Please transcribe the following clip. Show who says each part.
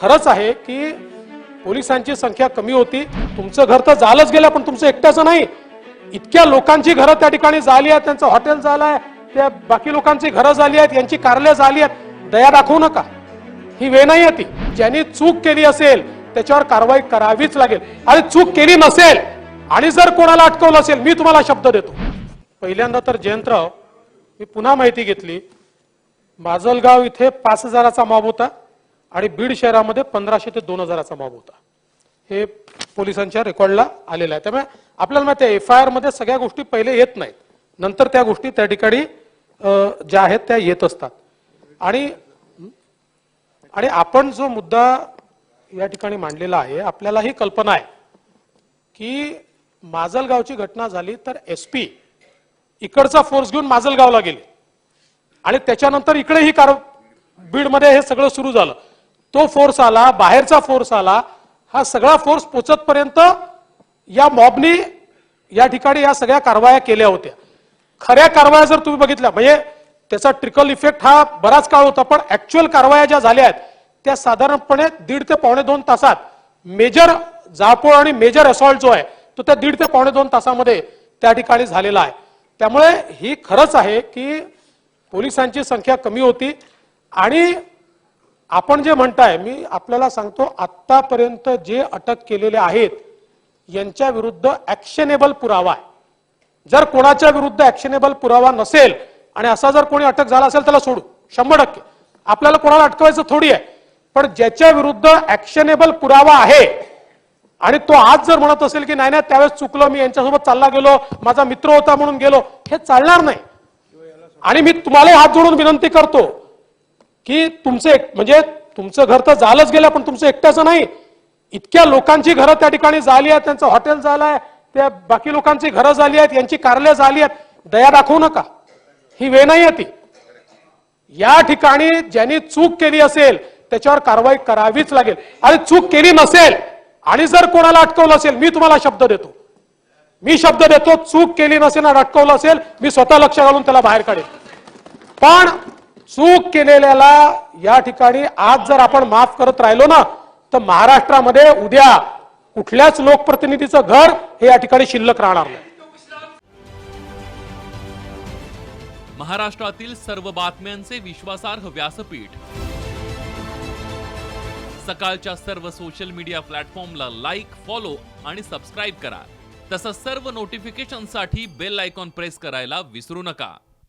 Speaker 1: खरंच आहे की पोलिसांची संख्या कमी होती. तुमचं घर तर झालंच गेलं पण तुमचं एकट्याचं नाही. इतक्या लोकांची घरं त्या ठिकाणी झाली आहेत त्यांचं हॉटेल झालं आहे त्या बाकी लोकांची घरं झाली आहेत यांची कार्यालय झाली आहेत. दया दाखवू नका. ही वेळ नाही आहे ती. ज्यांनी चूक केली असेल त्याच्यावर कारवाई करावीच लागेल. आणि चूक केली नसेल आणि जर कोणाला अटकवलं असेल मी तुम्हाला शब्द देतो. पहिल्यांदा तर जयंतराव मी पुन्हा माहिती घेतली. माजलगाव इथे पाच हजाराचा मॉब होता. आणि बीड शहरामध्ये पंधराशे ते दोन हजाराचा मॉब होता. हे पोलिसांच्या रेकॉर्डला आलेलं आहे. त्यामुळे आपल्याला माहिती आहे एफ आय आरमध्ये सगळ्या गोष्टी पहिले येत नाहीत. नंतर त्या गोष्टी त्या ठिकाणी ज्या आहेत त्या येत असतात. आणि आणि आपण जो मुद्दा या ठिकाणी मांडलेला आहे आपल्याला ही कल्पना आहे की माजलगावची घटना झाली तर एस पी इकडचा फोर्स घेऊन माजलगावला गेले. आणि त्याच्यानंतर इकडे ही कार बीडमध्ये हे सगळं सुरू झालं. तो फोर्स आला बाहेरचा फोर्स आला हा सगळा फोर्स पोचतपर्यंत या मॉबनी या ठिकाणी या सगळ्या कारवाया केल्या होत्या. खऱ्या कारवाया जर तुम्ही बघितल्या म्हणजे त्याचा ट्रिकल इफेक्ट हा बराच काळ होता पण ऍक्च्युअल कारवाया ज्या झाल्या आहेत त्या साधारणपणे दीड ते पावणे दोन तासात मेजर जाळपोळ आणि मेजर असॉल्ट जो आहे तो त्या दीड ते पावणे दोन तासामध्ये त्या ठिकाणी झालेला आहे. त्यामुळे ही खरंच आहे की पोलिसांची संख्या कमी होती आणि आपण जे म्हणताय मी आपल्याला सांगतो आतापर्यंत जे अटक केलेले आहेत यांच्या विरुद्ध ऍक्शनेबल पुरावा आहे. जर कोणाच्या विरुद्ध ऍक्शनेबल पुरावा नसेल आणि असा जर कोणी अटक झाला असेल त्याला सोडू. शंभर टक्के. आपल्याला कोणाला अटकवायचं थोडी आहे. पण ज्याच्या विरुद्ध ऍक्शनेबल पुरावा आहे आणि तो आज जर म्हणत असेल की नाही नाही त्यावेळेस चुकलो मी यांच्यासोबत चालला गेलो माझा मित्र होता म्हणून गेलो हे चालणार नाही. आणि मी तुम्हाला हात जोडून विनंती करतो की तुमचं एक म्हणजे तुमचं घर तर झालंच गेलं पण तुमचं एकट्याचं नाही. इतक्या लोकांची घरं त्या ठिकाणी झाली आहेत त्यांचं हॉटेल झालं आहे त्या बाकी लोकांची घरं झाली आहेत यांची कार्यालय झाली आहेत. दया दाखवू नका. ही वेळ नाही आहे ती. या ठिकाणी ज्यांनी चूक केली असेल त्याच्यावर कारवाई करावीच लागेल. आणि चूक केली नसेल आणि जर कोणाला अटकवलं असेल मी तुम्हाला शब्द देतो. मी शब्द देतो चूक केली नसेल आणि अटकवलं असेल मी स्वतः लक्ष घालून त्याला बाहेर काढेल पण चूक केलेल्याला या ठिकाणी आज जर आपण माफ करत राहिलो ना तर महाराष्ट्रामध्ये उद्या कुठल्याच लोकप्रतिनिधीचं घर हे या ठिकाणी शिल्लक राहणार नाही.
Speaker 2: महाराष्ट्रातील सर्व बातम्यांचे विश्वासार्ह व्यासपीठ. सकाळच्या सर्व सोशल मीडिया प्लॅटफॉर्मला लाईक फॉलो आणि सबस्क्राईब करा. तसंच सर्व नोटिफिकेशनसाठी बेल आयकॉन प्रेस करायला विसरू नका.